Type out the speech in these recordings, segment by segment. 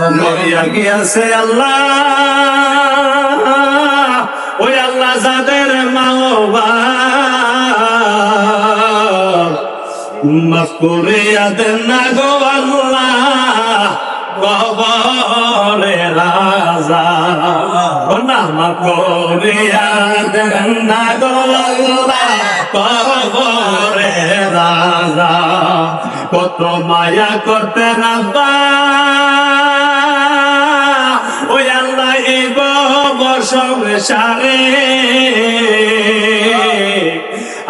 লইয়া গিয়াছে আল্লাহ। ওই আল্লাহ যাদের মা মাফ করে আদেন না গো আল্লাহ। কবরে রাজা। ও না, মাফ করে আদেন না গো আল্লাহ। কবরে রাজা। কত মায়া করতে রাব্বা সংসারে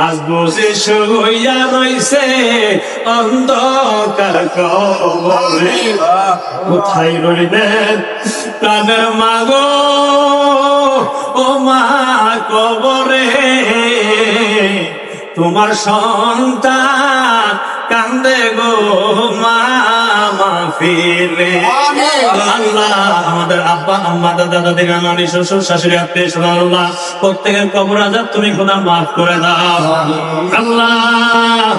আজ বসে শুইয়া রইছে অন্ধকার কবরে। কোথায় রইলেন প্রাণের মাগো? ও মা কবরে। তোমার সন্তান কান্দে গো মা মাহফিলে আল্লাহ আমাদের আব্বা, আম্মা, দাদা, দাদি, নানি, শ্বশুর, শাশুড়ি, আত্মীয় স্বজন, আল্লাহ, প্রত্যেকের কবর আজাব তুমি খোদা মাফ করে দাও। আল্লাহ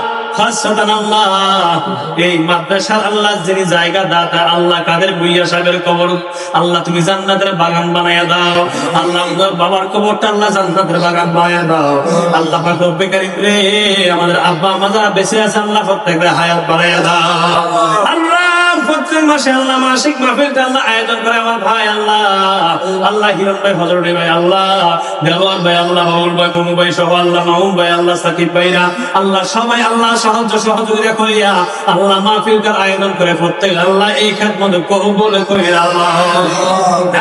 বাগান দাও। আল্লাহ বাবার বাগান দাও। আল্লাহ রে, আমাদের আব্বা দাও। আল্লাহ প্রত্যেক মাসে আল্লাহ মাসিক মাহফিলটা আল্লাহ আয়োজন করে। আমার ভাই আল্লাহ আল্লাহ হিরণ ভাই হজরটি ভাই, আল্লাহ দেওয়ার ভাই, আল্লাহ মামুন ভাই মনু ভাই সহ আল্লাহ মামুন ভাই, আল্লাহ সাকিব ভাইরা, আল্লাহ সবাই আল্লাহ সাহায্য সহযোগিতা করিয়া আল্লাহ মাহফিলটার আয়োজন করে। প্রত্যেক আল্লাহ এই খাত মধ্যে কবুল করে আল্লাহ।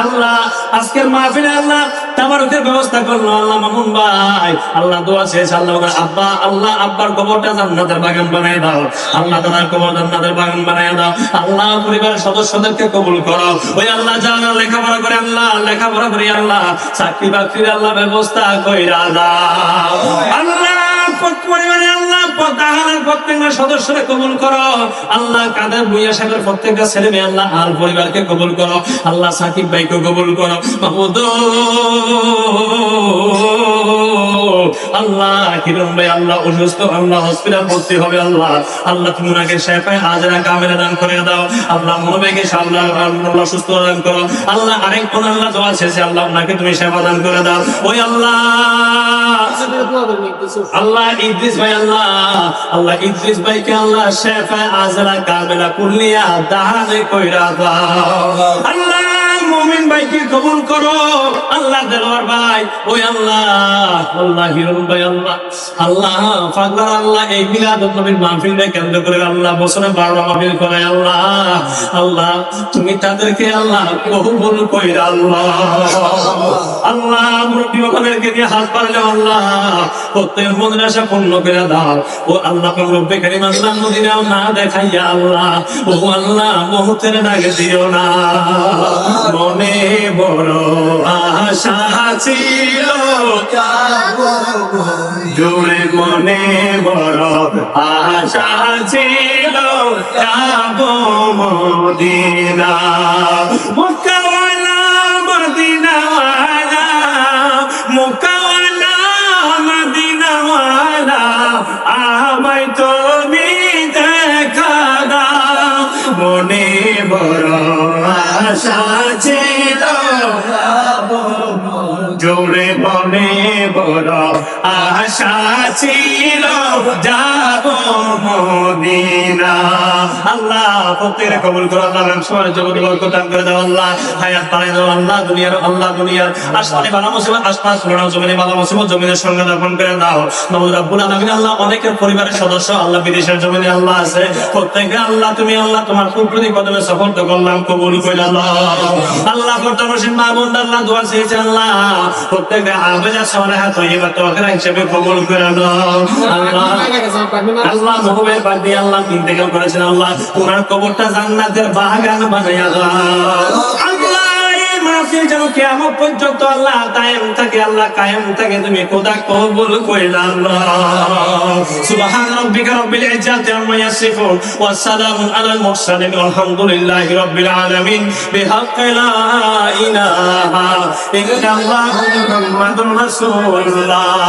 আল্লাহ, আজকের মাহফিলে আল্লাহ তাবারুকের ব্যবস্থা করল। আল্লাহ মামুন ভাই, আল্লাহ দোয়া শেষ। আল্লাহ আব্বা, আল্লাহ আব্বার কবরটা জান্নাতের বাগান বানায় দাও। আল্লাহ দাদার কবর জান্নাতের বাগান বানায় দাও। আল্লাহ পরিবারের সদস্যদেরকে কবুল করো। ওই আল্লাহ যারা লেখাপড়া করে আল্লাহ, লেখাপড়া করে আল্লাহ, চাকরি বাকরির আল্লাহ ব্যবস্থা কইরা দাও। আল্লাহ কবুল করো। আল্লাহ কাদের ভুইয়া সাহেবের প্রত্যেকটা ছেলে মেয়ে আল্লাহ আর পরিবারকে কবুল করো। আল্লাহ সাকিব ভাইকে কবুল করো। আল্লাহ কিরণ ভাই আল্লাহ, অসুস্থ আল্লাহ হসপিটাল ভর্তি হবে আল্লাহ। আল্লাহ, তুমি ওনাকে শেফায় হাজারা কামেরা দান করে দাও। আল্লাহ মনোবেগে আল্লাহ আল্লাহ, সুস্থ দান করো। আল্লাহ, আরেক কোন আল্লাহ দোয়া শেষে আল্লাহ ওনাকে তুমি সেবা দান করে দাও। ওই আল্লাহ। আল্লাহ, ইদ্রিস ভাই, আল্লাহ। আল্লাহ, ইদ্রিস ভাইকে আল্লাহ শেফা আজরা কামেলা কুল্লিয়া দাহানে কইরা দাও। আল্লাহ। মুমিন ভাইকে কবুল করো। আল্লাহ দেলোয়ার ভাই, ওই আল্লাহ আল্লাহ হিরণ ভাই, আল্লাহ আল্লাহ পাগলার আল্লাহ, এই মিলাদ নবীর মাহফিলকে কেন্দ্র করে আল্লাহ, বছরে বারোটা মাহফিল করে আল্লাহ আল্লাহ, তুমি তাদেরকে আল্লাহ কবুল কইরা আল্লাহ আল্লাহ, মুরব্বী ওখানেরকে দিয়ে হাত পারলে আল্লাহ, প্রত্যেক মনের আশা পূর্ণ করে দাও। ও আল্লাহ রব্বে কারিম আল্লাহ মদিনাও না দেখাইয়া আল্লাহ, ও আল্লাহ মুহূর্তের ডাকে দিও না। মনে বড় আশা ছিল। জোরে মনে বড় আশা ছিল। যাব মদিনা আশা ছিল জোরে মনে বড় আশা ছিল, যাব মদিনা। আল্লাহ প্রত্যেকের কবুল করো, আল্লাহ দান করে দাও, আল্লাহ। হায়াত দাও, আল্লাহ, দুনিয়ার আল্লাহ, দুনিয়ার। আসমানে জমিনে জমিনের সঙ্গে করে দাও। নবুল আল্লাহ, অনেকের পরিবারের সদস্য, আল্লাহ, বিদেশের জমিনে আল্লাহ আছে। প্রত্যেকে আল্লাহ, তুমি আল্লাহ, তোমার কুপ্রতি কদমে সফল করলাম, কবুল করে আল্লাহ আল্লাহ বর্তমান মা বোন, আল্লাহ, দোয়া চেয়েছে, আল্লাহ। প্রত্যেকে আবেজা সরাহা তৈবা তোয়াকেরা হিসেবে কবুল আল্লাহ। আল্লাহ করেছেন আল্লাহ। কবরটা জান্নাতের বাগান বানাইয়া মাহফিল যেন কেমন পর্যন্ত আল্লাহ কায়েম থাকে, আল্লাহ কায়েম থাকে, তুমি খোদা কবুল কইলা সুবহান রাব্বিকা রাব্বিল ইজ্জাতি আম্মা ইয়াসিফুন ওয়া সালামুন আলাল মুরসালিন, আলহামদুলিল্লাহি রাব্বিল আলামিন। বিহাক্কি লা ইলাহা ইল্লাল্লাহু মুহাম্মাদুর রাসূলুল্লাহ।